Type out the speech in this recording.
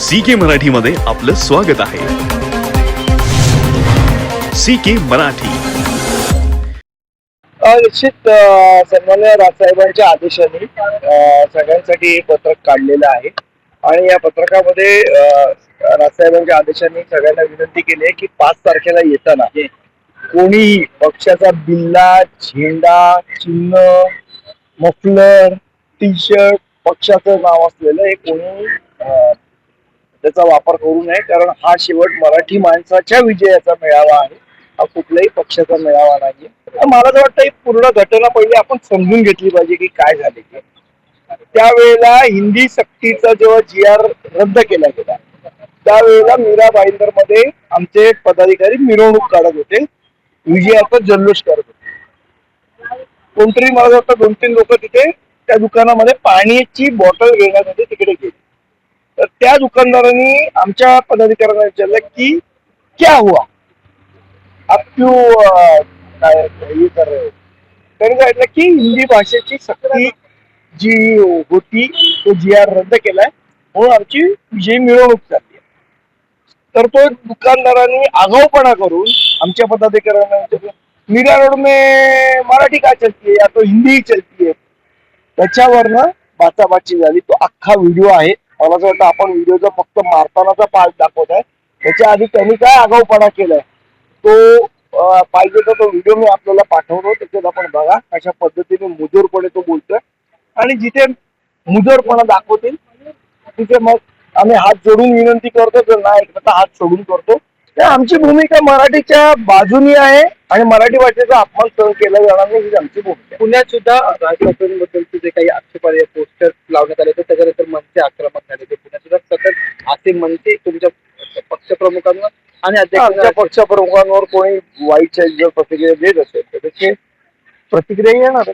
C K Marathi मध्ये आपलं स्वागत आहे. C K Marathi. निश्चित सन्मान्य राजसाहेबांच्या आदेशाने सगळ्यांसाठी एक पत्रक काढलेलं आहे. आणि या पत्रकामध्ये राजसाहेबांच्या आदेशाने सगळ्यांना विनंती केली आहे की पाच तारखेला येताना कोणीही पक्षाचा बिल्ला झेंडा चिन्ह मफलर टी शर्ट पक्षाचं नाव असलेलं हे कोणी त्याचा वापर करू नये कारण हा शेवट मराठी माणसाच्या विजयाचा मेळावा आहे. हा कुठल्याही पक्षाचा मेळावा नाहीये. मला असं वाटतं ही पूर्ण घटना पहिली आपण समजून घेतली पाहिजे की काय झाले ते. त्यावेळेला हिंदी सक्तीचा जेव्हा जी आर रद्द केला गेला त्यावेळेला मीरा बाईंदरमध्ये आमचे पदाधिकारी मिरवणूक काढत होते. विजयाचा जल्लोष करत होते. कोणतरी मला वाटतं दोन तीन लोक तिथे त्या दुकानामध्ये पाण्याची बॉटल घेण्यासाठी तिकडे गेले. त्या दुकानदारांनी आमच्या पदाधिकाऱ्यांना विचारलं की क्या हुआ? आप क्यू काय हे कर रहे हो? त्यांनी सांगितलं की हिंदी भाषेची सक्ती जी होती तो जी आर रद्द केलाय म्हणून आमची विजयी मिरवणूक चालली तर तो दुकानदारांनी आगाऊपणा करून आमच्या पदाधिकाऱ्यांना विचारलं मीरा रोड मे मराठी का चलती या तो हिंदी चलतीये. चलती त्याच्यावरनं बाचाबाची झाली. तो अख्खा व्हिडिओ आहे. मला असं वाटतं आपण व्हिडिओचा फक्त मारतानाचा पार्ट दाखवत आहे त्याच्या आधी त्यांनी काय आगाऊपणा केलाय तो पाहिजे तर तो व्हिडिओ मी आपल्याला पाठवतो त्याच्यात आपण बघा अशा पद्धतीने मुजोरपणे तो बोलतोय. आणि जिथे मुजोरपणा दाखवतील तिथे मग आम्ही हात जोडून विनंती करतो जर नाही तर हात सोडून करतो. आमची भूमिका मराठीच्या बाजूनी आहे आणि मराठी भाषेचा अपमान सहन केला जाणार नाही ही आमची भूमिका. पुण्यात सुद्धा राज ठाकरेंबद्दलचे जे काही आक्षेपार्ह पोस्टर लावण्यात आले होते त्याच्यानंतर मनसे आक्रमक झाले ते पुण्यात सुद्धा सतत असे मनसे तुमच्या पक्षप्रमुखांवर आणि आमच्या पक्षप्रमुखांवर कोणी वाईट जर प्रतिक्रिया देत असेल तर त्याची प्रतिक्रिया येणार